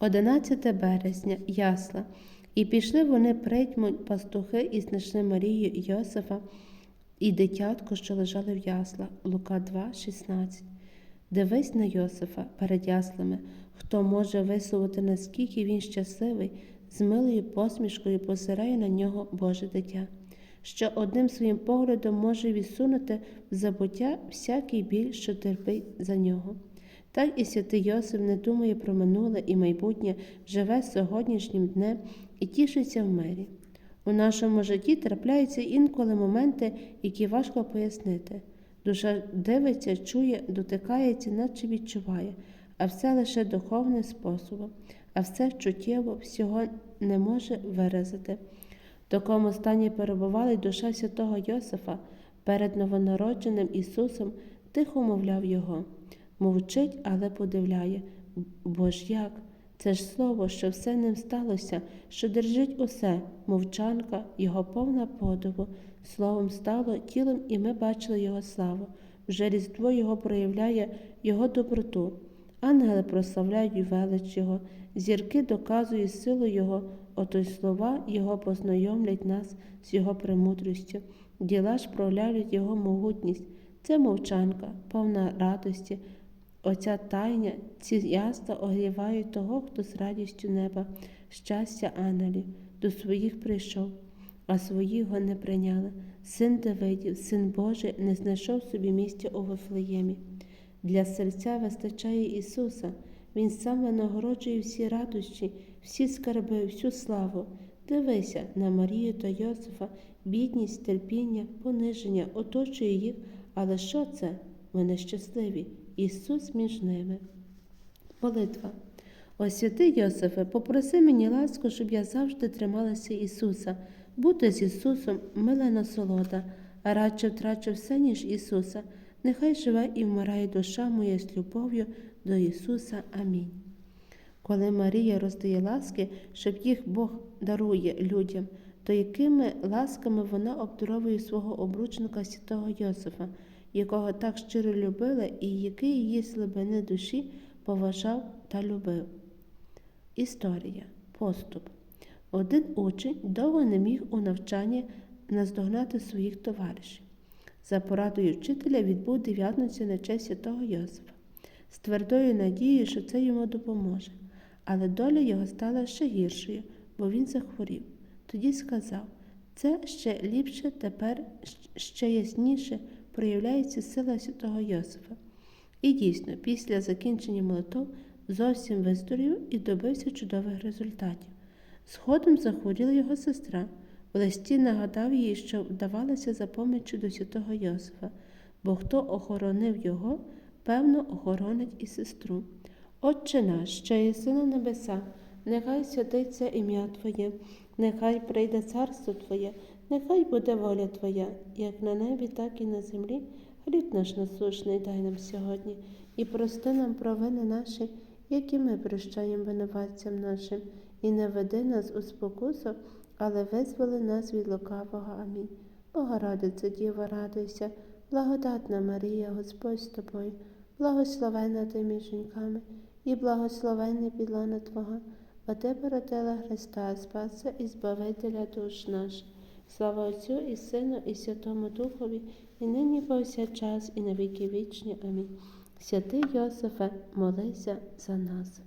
11 березня ясла. І пішли вони притьму пастухи і знайшли Марію Йосифа і дитятко, що лежали в яслах. Лука 2, 16. Дивись на Йосифа перед яслами, хто може висувати, наскільки він щасливий, з милою посмішкою посирає на нього Боже дитя, що одним своїм поглядом може відсунути в забуття всякий біль, що терпить за нього. Так і святий Йосиф не думає про минуле і майбутнє, живе сьогоднішнім днем і тішиться в мирі. У нашому житті трапляються інколи моменти, які важко пояснити. Душа дивиться, чує, дотикається, наче відчуває, а все лише духовним способом, а все чуттєво всього не може виразити. В такому стані перебувала й душа святого Йосифа перед новонародженим Ісусом, тихо мовляв Його. Мовчить, але подивляє. Бо ж як? Це ж слово, що все ним сталося, що держить усе, мовчанка, його повна подобу. Словом стало тілом, і ми бачили його славу. Вже різдво його проявляє його доброту. Ангели прославляють велич Його, зірки доказують силу Його, ото й слова Його познайомлять нас з Його премудрістю, діла ж проявляють Його могутність. Це мовчанка, повна радості. Оця тайня, ці ясла огрівають того, хто з радістю неба, щастя ангелів, до своїх прийшов, а своїх його не прийняли. Син Давидів, син Божий, не знайшов собі місця у Вифлеємі. Для серця вистачає Ісуса, Він сам винагороджує всі радощі, всі скарби, всю славу. Дивися на Марію та Йосифа, бідність, терпіння, пониження, оточує їх, але що це? Вони щасливі. Ісус між ними. Молитва. О святий Йосифе, попроси мені ласку, щоб я завжди трималася Ісуса. Бути з Ісусом мила насолода, а радше втрачу все, ніж Ісуса. Нехай живе і вмирає душа моя з любов'ю до Ісуса. Амінь. Коли Марія роздає ласки, щоб їх Бог дарує людям, то якими ласками вона обдаровує свого обручника святого Йосифа, якого так щиро любила і який її слабини душі поважав та любив. Історія. Поступ. Один учень довго не міг у навчанні наздогнати своїх товаришів. За порадою вчителя відбув дев'ятницю на честь святого Йосифа, з твердою надією, що це йому допоможе. Але доля його стала ще гіршою, бо він захворів. Тоді сказав це ще ліпше, тепер ще ясніше проявляється сила святого Йосифа. І дійсно, після закінчення молитов зовсім виздорів і добився чудових результатів. Згодом захворіла його сестра. В листі нагадав їй, що вдавалася за поміччю до святого Йосифа, бо хто охоронив його, певно, охоронить і сестру. Отче наш, що єси на небеса, нехай святиться ім'я Твоє, нехай прийде царство Твоє, нехай буде воля Твоя, як на небі, так і на землі. Хліб наш насушний дай нам сьогодні, і прости нам провини наші, які ми прощаємо винуватцям нашим, і не веди нас у спокусу, але визволи нас від лукавого. Амінь. Богородице, Діва, радуйся, благодатна Марія, Господь з тобою, благословена ти між жінками, і благословенний підлона Твого, бо ти породила Христа, Спаса і Збавителя душ наших. Слава Отцю і Сину, і Святому Духові, і нині повсякчас, і на віки вічні. Амінь. Святий Йосифе, молися за нас.